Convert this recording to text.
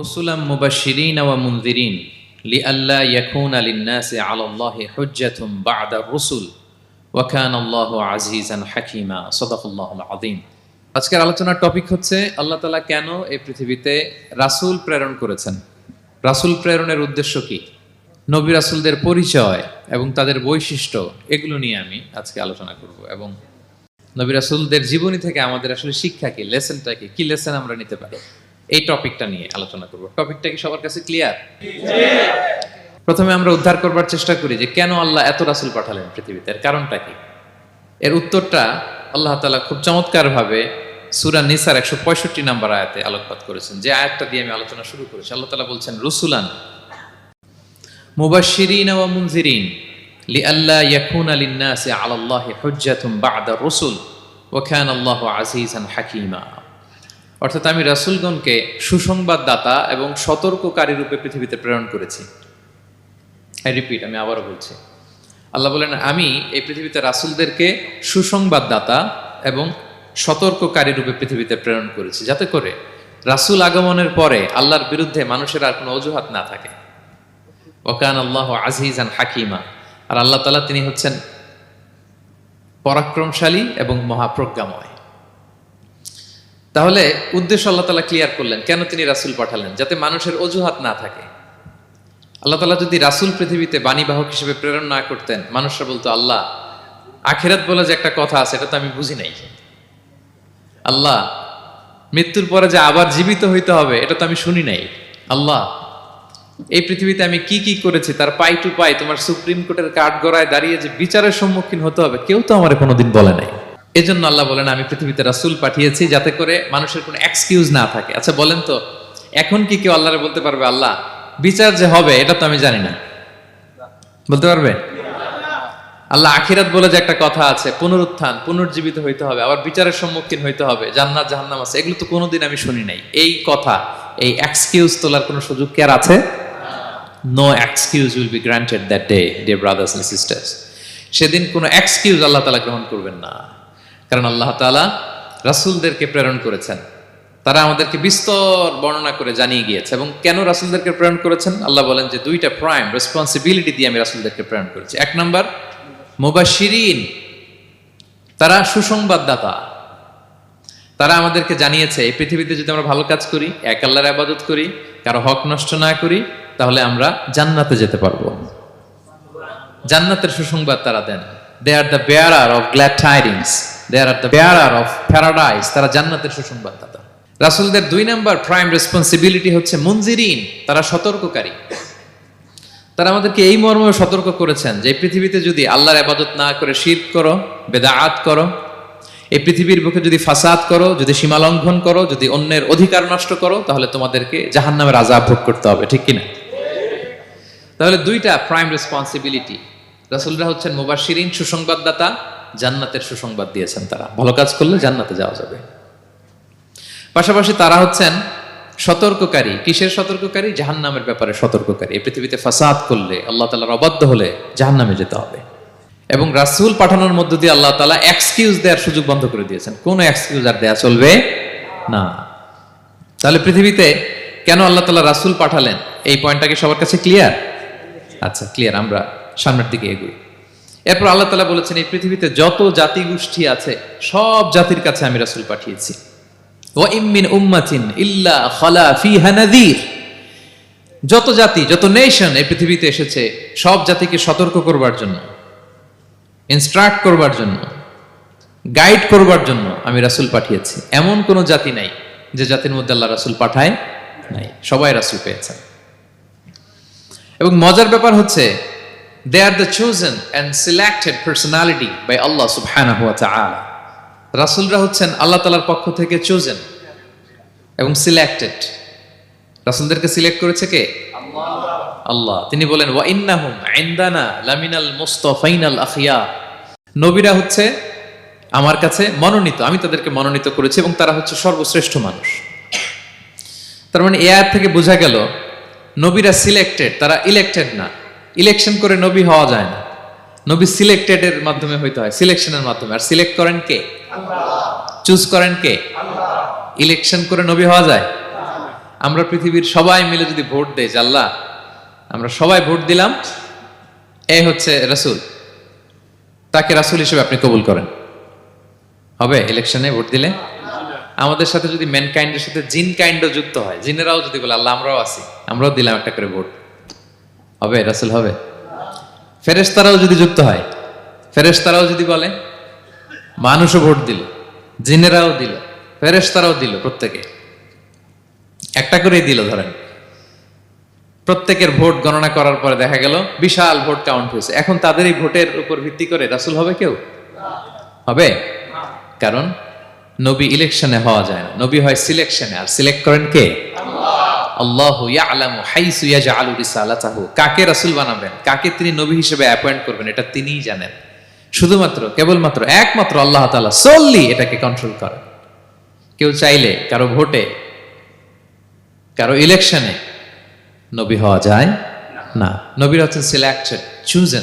রসুলাম মুবাশিরিন ওয়া মুনদিরিন লি আল্লাহ ইয়াকুন আলিন্নাসে আলাল্লাহি হুজ্জাতুম বা'দা রসুল ওয়া কান আজিজান হাকিমা। সাদাকাল্লাহুল আযীম। আজকের আলোচনার টপিক হচ্ছে আল্লাহ তাআলা কেন এই পৃথিবীতে রাসূল প্রেরণ করেছেন? রাসূল প্রেরণের উদ্দেশ্য কি? নবী রাসূলদের পরিচয় এবং তাদের বৈশিষ্ট্য, এগুলো নিয়ে আমি আজকে আলোচনা করব এবং নবী রাসূলদের জীবনী থেকে আমাদের আসলে শিক্ষা কি, লেসনটা কি কি লেসন আমরা নিতে পারি? এই টপিকটা নিয়ে আলোচনা করব। টপিকটা কি সবার কাছে ক্লিয়ার প্রথমে আমরা উদ্ধার করবার চেষ্টা করি যে কেন আল্লাহ এত রাসূল পাঠালেন পৃথিবীতে? এর কারণটা কি? এর উত্তরটা আল্লাহ তাআলা খুব চমৎকারভাবে সূরা নিসার একশো পঁয়ষট্টি নাম্বার আয়াতে আলোকপাত করেছেন। যে আয়াতটা দিয়ে আমি আলোচনা শুরু করেছি, আল্লাহ তালা বলছেন, রসুলান মুবাশশিরিন ওয়া মুনজিরিন লিআল্লা ইয়াকুনা লিন-নাসি আলাল্লাহি হুজ্জাতুন বা'দা রুসুল ওয়া কানা আল্লাহু আজিজান হাকীমা। অর্থাৎ আমি রাসূলগণকে সুসংবাদদাতা এবং সতর্ককারী রূপে পৃথিবীতে প্রেরণ করেছি। আই রিপিট আমি আবারও বলছি। আল্লাহ বলেন, আমি এই পৃথিবীতে রাসূলদেরকে সুসংবাদদাতা এবং সতর্ককারী রূপে পৃথিবীতে প্রেরণ করেছি। যাতে করে রাসূল আগমনের পরে আল্লাহর বিরুদ্ধে মানুষের আর কোনো অজুহাত না থাকে। ওকান আল্লাহ আজিজান হাকিমা। আর আল্লাহ তালা তিনি হচ্ছেন পরাক্রমশালী এবং মহাপ্রজ্ঞাময়। তাহলে উদ্দেশ্য আল্লাহ তালা ক্লিয়ার করলেন, কেন তিনি রাসূল পাঠালেন? যাতে মানুষের অজুহাত না থাকে। আল্লাহ তালা যদি রাসূল পৃথিবীতে বাণীবাহক হিসেবে প্রেরণ না করতেন, মানুষরা বলতো, আল্লাহ, আখেরাত বলে যে একটা কথা আছে, এটা তো আমি বুঝি নাই। আল্লাহ, মৃত্যুর পরে যে আবার জীবিত হইতে হবে, এটা তো আমি শুনি নাই। আল্লাহ, এই পৃথিবীতে আমি কি কি করেছি, তার পাই টু পাই, তোমার সুপ্রিম কোর্টের কাঠ গড়ায় দাঁড়িয়ে যে বিচারের সম্মুখীন হতে হবে, কেউ তো আমার কোনোদিন বলে নাই। এজন্য আল্লাহ বলেন, আমি পৃথিবীতে রাসূল পাঠিয়েছি যাতে করে মানুষের কোনো এক্সকিউজ না থাকে। আচ্ছা বলেন তো, এখন কি কেউ আল্লাহরে বলতে পারবে, আল্লাহ, বিচার যে হবে, এটা তো আমি জানি না। বলতে পারবে? আল্লাহ আখিরাত বলে যে একটা কথা আছে, পুনরুত্থান, পুনর্জীবিত হইতে হবে, আবার বিচারের সম্মুখীন হইতে হবে, জান্নাত, জাহান্নাম আছে। এগুলো তো কোনোদিন আমি শুনি নাই। এই কথা, এই এক্সকিউজ তোলার কোনো সুযোগ কি আর আছে? No excuse will be granted that day dear brothers and sisters সেদিন কোনো এক্সকিউজ আল্লাহ তালা গ্রহণ করবেন না। কারণ আল্লাহ তালা রাসুলদেরকে প্রেরণ করেছেন। তারা আমাদেরকে বিস্তর বর্ণনা করে জানিয়ে গিয়েছে এবং কেন রাসুলদেরকে প্রেরণ করেছেন? আল্লাহ বলেন যে দুইটা প্রাইম রেসপন্সিবিলিটি দিয়ে আমি রাসুলদেরকে প্রেরণ করেছি। এক নম্বর, মুবাশশিরিন, তারা সুসংবাদদাতা। তারা আমাদেরকে জানিয়েছে, এই পৃথিবীতে যদি আমরা ভালো কাজ করি, এক আল্লাহর আবাদত করি, কারও হক নষ্ট না করি, তাহলে আমরা জান্নাতে যেতে পারব। জান্নাতের সুসংবাদ তারা দেন। They are the bearer of glad tidings they are the bearer of paradise তারা জান্নাতের সুসংবাদদাতা রাসূলদের দুই নাম্বার প্রাইম রেসপন্সিবিলিটি হচ্ছে মুনজিরিন তারা সতর্ককারী। তারা আমাদেরকে এই মর্মে সতর্ক করেছেন যে পৃথিবীতে যদি আল্লাহর আবাদত না করে শির করো বেদাআত করো এই পৃথিবীর বুকে যদি ফাসাদ করো যদি সীমা লঙ্ঘন করো যদি অন্যের অধিকার নষ্ট করো তাহলে তোমাদেরকে জাহান্নামের আজাব ভোগ করতে হবে ঠিক কিনা? তাহলে দুইটা প্রাইম রেসপন্সিবিলিটি রাসূলরা হচ্ছেন মুবাশশিরিন সুসংবাদদাতা জান্নাতের সুসংবাদ দিয়েছেন তারা। ভালো কাজ করলে জান্নাতে যাওয়া যাবে। পাশাপাশি তারা হচ্ছেন সতর্ককারী। কিসের সতর্ককারী? জাহান্নামের ব্যাপারে সতর্ককারী। এই পৃথিবীতে ফাসাদ করলে, আল্লাহ তালার অবাধ্য হলে জাহান্নামে যেতে হবে। এবং রাসূল পাঠানোর মধ্য দিয়ে আল্লাহ তালা এক্সকিউজ দেওয়ার সুযোগ বন্ধ করে দিয়েছেন। কোনো এক্সকিউজ আর দেয়া চলবে না। তাহলে পৃথিবীতে কেন আল্লাহ তালা রাসূল পাঠালেন? এই পয়েন্টটা কি সবার কাছে ক্লিয়ার আচ্ছা ক্লিয়ার আমরা সামনের দিকে এগুই। এরপর আল্লাহ তালা বলেছেন, এই পৃথিবীতে যত জাতি গোষ্ঠী আছে, সব জাতির কাছে আমি রাসূল পাঠিয়েছি। ওয়াইমিন উম্মাতিন ইল্লা খালা ফিহা নাযীর। যত জাতি, যত নেশন এই পৃথিবীতে এসেছে, সব জাতিকে সতর্ক করবার জন্য ইনস্ট্রাক্ট করবার জন্য গাইড করবার জন্য আমি রাসূল পাঠিয়েছি। এমন কোনো জাতি নাই যে জাতির মধ্যে আল্লাহ রাসুল পাঠায় নাই। সবাই রাসূল পেয়েছেন এবং মজার ব্যাপার হচ্ছে they are the chosen and selected personality by Allah সুবহানাহু ওয়া তাআলা রাসূলরা হচ্ছেন আল্লাহ তালার পক্ষ থেকে চোজেন এবং সিলেক্টেড রাসূলদেরকে সিলেক্ট করেছে কে? আল্লাহ। তিনি বলেন ওয়া ইন্নাহুম ইনদানা লামিনাল মুস্তাফাইনাল আখিয়া। নবীরা হচ্ছে আমার কাছে মনোনীত, আমি তাদেরকে মনোনীত করেছি এবং তারা হচ্ছে সর্বশ্রেষ্ঠ মানুষ। তার মানে এ থেকে বোঝা গেল, নবীরা সিলেক্টেড তারা ইলেক্টেড না। ইলেকশন করে নবী হওয়া যায় না। নবী সিলেক্টেড এর মাধ্যমে হইতে হয় সিলেকশনের মাধ্যমে। আর সিলেক্ট করেন কে? চুজ করেন কে? ইলেকশন করে নবী হওয়া যায়? আমরা পৃথিবীর সবাই মিলে যদি ভোট দেয় আল্লাহ, আমরা সবাই ভোট দিলাম, এ হচ্ছে রাসূল। তাকে রাসূল হিসেবে আপনি কবুল করেন। হবে? ইলেকশনে ভোট দিলে? আমাদের সাথে যদি ম্যানকাইন্ডের সাথে জিন কাইন্ডও যুক্ত হয়, জিনেরাও যদি বলে, আল্লাহ, আমরাও আছি, আমরাও দিলাম একটা করে ভোট। হবে রাসূল হবে। ফেরেশতারাও যদি যুক্ত হয়, ফেরেশতারাও যদি বলে, মানুষও ভোট দিল, জিনেরাও দিল, ফেরেশতারাও দিল প্রত্যেকে। একটা করেই দিল, ধরেন। প্রত্যেকের ভোট গণনা করার পরে দেখা গেল, বিশাল ভোট কাউন্ট হয়েছে। এখন তাদের এই ভোটের উপর ভিত্তি করে রাসুল হবে কেউ? হবে? কারণ নবী ইলেকশনে হওয়া যায় না। নবী হয় সিলেকশনে আর সিলেক্ট করেন কে? আল্লাহু ইয়ালামু হাইসু ইয়াজআলু রিসালাতাহু। কাকে রাসূল বানাবেন? কাকে তিনি নবী হিসেবে অ্যাপয়েন্ট করবেন? এটা তিনিই জানেন। শুধুমাত্র, কেবলমাত্র, একমাত্র আল্লাহ তাআলা solely এটাকে কন্ট্রোল করেন। কেউ চাইলে কারও ভোটে, কারও ইলেকশনে নবী হওয়া যায় না। নবীর হচ্ছেন সিলেক্টেড চুজেন